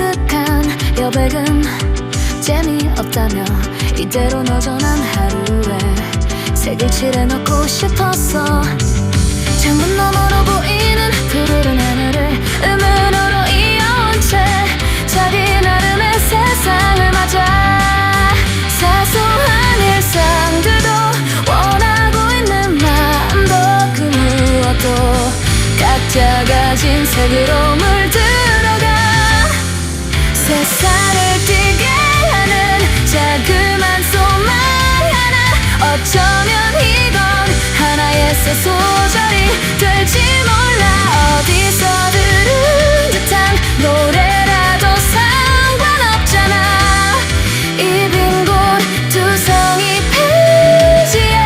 가득한 여백은 재미없다며 이대로 너저한 하루에 색을 칠해놓고 싶었어 창문 너머로 보이는 푸르른 하늘을 음으로 이어온 채 자기 나름의 세상을 맞아 사소한 일상들도 원하고 있는 마음도 그 무엇도 각자 가진 색으로 소절이 될지 몰라. 어디서 들은 듯한 노래라도 상관없잖아. 이 빈 곳 두성이 페이지에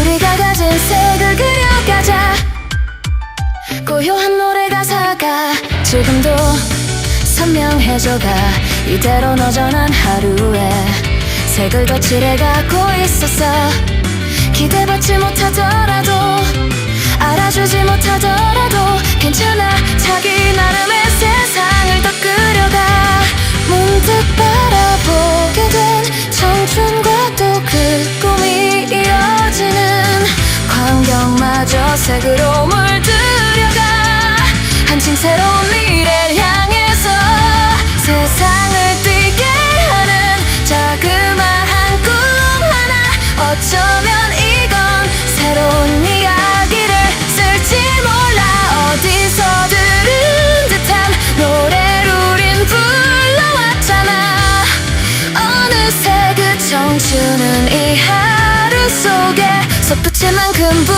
우리가 가진 색을 그려가자. 고요한 노래 가사가. 지금도 선명해져가. 이대로 너전한 하루에 색을 더 칠해가고 있었어 기대받지 알아 주지 못하더라도 괜찮아. 자기 나름의 세상을 더 그려가. 문득 바라보게 된 청춘과 또 그 꿈이 이어지는 광경마저 색으로 물들여가. 한층 새로운 청춘은 이 하루 속에 솟구칠 만큼 부